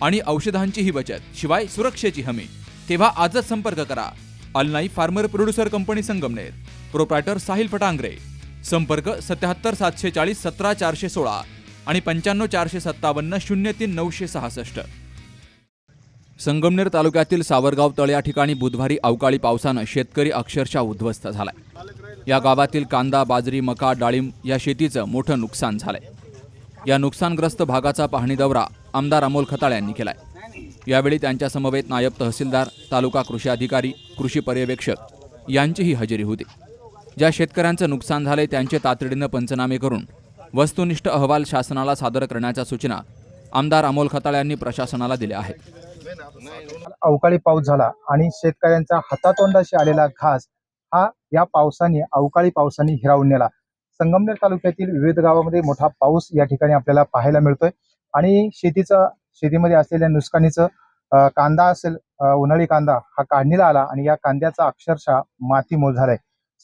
आणि औषधांचीही बचत शिवाय सुरक्षेची हमी. तेव्हा आजच संपर्क करा. अलनाई farmer producer company Sangamner. Proprietor Sahil Phatangare. संपर्क सत्याहत्तर सातशे चाळीस सतरा चारशे सोळा आणि पंच्याण्णव चारशे सत्तावन्न शून्य तीन नऊशे सहासष्ट. संगमनेर तालुक्यातील सावरगाव तळ या ठिकाणी बुधवारी अवकाळी पावसानं शेतकरी अक्षरशः उद्ध्वस्त झालाय. या गावातील कांदा बाजरी मका डाळिंब या शेतीचं मोठं नुकसान झालंय. या नुकसानग्रस्त भागाचा पाहणी दौरा आमदार अमोल खताळ यांनी केलाय. यावेळी त्यांच्या समवेत नायब तहसीलदार तालुका कृषी अधिकारी कृषी पर्यवेक्षक यांचीही हजेरी होती. ज्या शेतकऱ्यांचं नुकसान झालंय त्यांचे तातडीनं पंचनामे करून वस्तुनिष्ठ अहवाल शासनाला सादर करण्याच्या सूचना आमदार अमोल खताळ यांनी प्रशासनाला दिल्या आहेत. अवकाळी पाऊस झाला आणि शेतकऱ्यांचा हातातोंडाशी आलेला घास हा या पावसाने अवकाळी पावसाने हिरावून नेला. संगमनेर तालुक्यातील विविध गावामध्ये मोठा पाऊस या ठिकाणी आपल्याला पाहायला मिळतोय. आणि शेतीचं शेतीमध्ये असलेल्या नुकसानीचं कांदा असेल उन्हाळी कांदा हा काढणीला आला आणि या कांद्याचा अक्षरशः मातीमोल झालाय.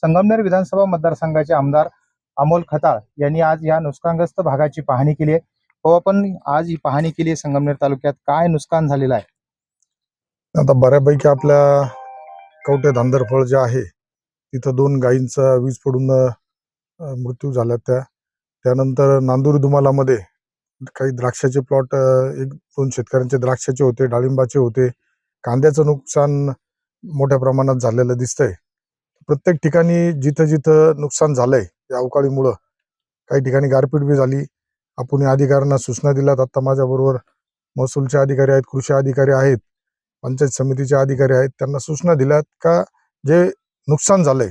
संगमनेर विधानसभा मतदारसंघाचे आमदार अमोल खताळ यांनी आज या नुकसानग्रस्त भागाची पाहणी केली आहे. हो आपण आज ही पाहणी केली आहे संगमनेर तालुक्यात. काय नुकसान झालेलं आहे? आता बऱ्यापैकी आपल्या कवटे धांदरफळ जे आहे तिथं दोन गायींचा वीज पडून मृत्यू झाल्या त्या त्यानंतर नांदूर दुमालामध्ये काही द्राक्षाचे प्लॉट एक दोन शेतकऱ्यांचे द्राक्षाचे होते डाळिंबाचे होते. कांद्याचं नुकसान मोठ्या प्रमाणात झालेलं दिसतंय. प्रत्येक ठिकाणी जिथं जिथं नुकसान झालंय या अवकाळीमुळं काही ठिकाणी गारपीट बी झाली. आपण या अधिकाऱ्यांना सूचना दिल्यात. आत्ता माझ्याबरोबर महसूलचे अधिकारी आहेत कृषी अधिकारी आहेत पंचायत समितीचे अधिकारी आहेत. त्यांना सूचना दिल्यात का जे नुकसान झालंय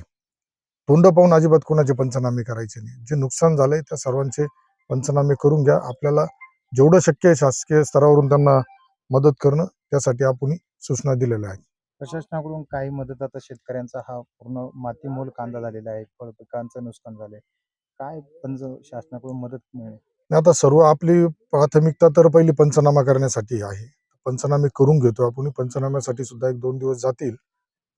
तोंड पाहून अजिबात कोणाचे पंचनामे करायचे नाही. जे नुकसान झालंय त्या सर्वांचे पंचनामे करून घ्या. आपल्याला जेवढं शक्य आहे शासकीय स्तरावरून त्यांना मदत करणं त्यासाठी आपण सूचना दिलेल्या आहेत. प्रशासनाकडून काही मदत आता शेतकऱ्यांचा हा पूर्ण मातीमोल कांदा झालेला आहे. फळ पिकांचं नुकसान झालंय. काय पंच शासनाकडून मदत मिळेल? आता सर्व आपली प्राथमिकता तर पहिली पंचनामा करण्यासाठी आहे. पंचनामे करून घेतो. आपण पंचनाम्यासाठी सुद्धा एक दोन दिवस जातील.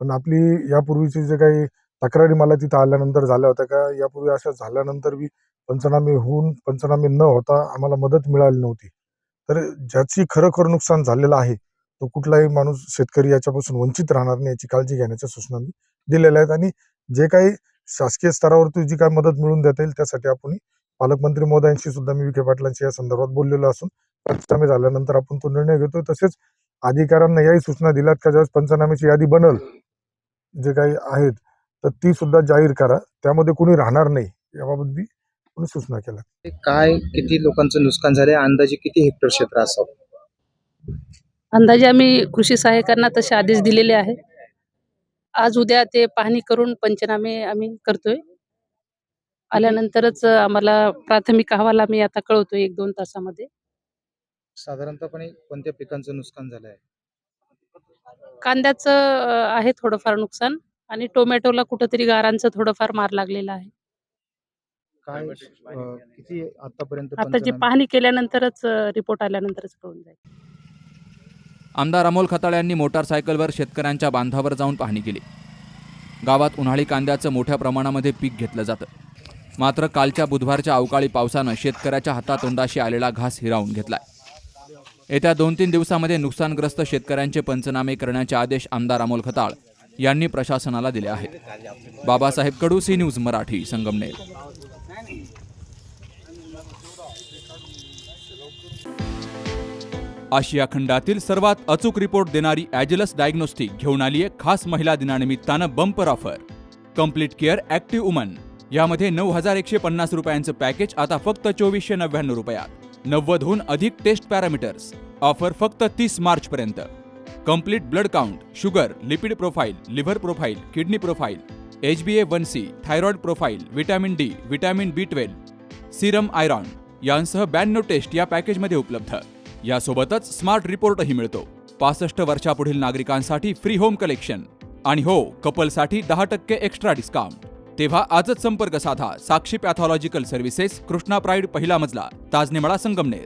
पण आपली यापूर्वीची जे काही तक्रारी मला तिथं आल्यानंतर झाल्या होत्या का यापूर्वी अशा झाल्यानंतर बी पंचनामे होऊन पंचनामे न होता आम्हाला मदत मिळाली नव्हती. तर ज्याची खरोखर नुकसान झालेलं आहे तो कुठलाही माणूस शेतकरी याच्यापासून वंचित राहणार नाही याची काळजी घेण्याच्या सूचना मी दिलेल्या आहेत. आणि जे काही शासकीय स्तरावरती जी काही मदत मिळून देता येईल त्यासाठी आपण पालकमंत्री मोदयांशी सुद्धा मी विखे पाटलांशी या संदर्भात बोललेलो असून पंचनामे झाल्यानंतर आपण तो निर्णय घेतो तसेच अधिकाऱ्यांना याही सूचना दिल्यात का ज्यावेळेस पंचनाम्याची यादी बनल जे काही आहेत तर ती सुद्धा जाहीर करा. त्यामध्ये कोणी राहणार नाही याबाबत बी कोणी सूचना केल्या. काय किती लोकांचं नुकसान झालंय? अंदाजे किती हेक्टर क्षेत्र असावं? अंदाजे आम्ही कृषी सहाय्यकांना तसे आदेश दिलेले आहे. आज उद्या ते पाहणी करून पंचनामे आम्ही करतोय. आल्यानंतरच आम्हाला प्राथमिक अहवाल आम्ही आता कळवतोय एक दोन तासामध्ये. साधारणतःपणे कोणत्या पिकांचं नुकसान झालंय? कांद्याचं अं, आहे थोडंफार नुकसान. आणि टोमॅटोला कुठंतरी गारांचं थोडंफार मार लागलेला आहे. काय अं, किती आतापर्यंत आता जी पंचनामे- पाहणी केल्यानंतरच रिपोर्ट आल्यानंतरच कळून जाईल. आमदार अमोल खताळ यांनी मोटारसायकलवर शेतकऱ्यांच्या बांधावर जाऊन पाहणी केली. गावात उन्हाळी कांद्याचं मोठ्या प्रमाणामध्ये पीक घेतलं जातं. मात्र कालच्या बुधवारच्या अवकाळी पावसानं शेतकऱ्याच्या हातातोंडाशी आलेला घास हिरावून घेतलाय. येत्या दोन तीन दिवसामध्ये नुकसानग्रस्त शेतकऱ्यांचे पंचनामे करण्याचे आदेश आमदार अमोल खताळ यांनी प्रशासनाला दिले आहेत बाबासाहेब कडू सी न्यूज मराठी संगमनेर. आशिया खंडातील सर्वात अचूक रिपोर्ट देणारी ॲजलस डायग्नोस्टिक घेऊन आली आहे खास महिला दिनानिमित्तानं bumper offer. Complete care active woman. यामध्ये नऊ हजार एकशे पन्नास रुपयांचं पॅकेज आता फक्त चोवीसशे नव्याण्णव रुपयात. नव्वदहून अधिक टेस्ट पॅरामीटर्स. ऑफर फक्त तीस मार्चपर्यंत. Complete complete blood count sugar lipid profile liver profile kidney profile H B A one C thyroid profile vitamin D vitamin B twelve serum iron यांसह ब्याण्णव टेस्ट या पॅकेजमध्ये उपलब्ध. यासोबतच स्मार्ट रिपोर्टही मिळतो. पासष्ट वर्षापुढील नागरिकांसाठी फ्री होम कलेक्शन आणि हो कपलसाठी दहा टक्के एक्स्ट्रा डिस्काउंट तेव्हा आजच संपर्क साधा Sakshi pathological services Krishna pride पहिला मजला ताजनेमळा संगमनेर.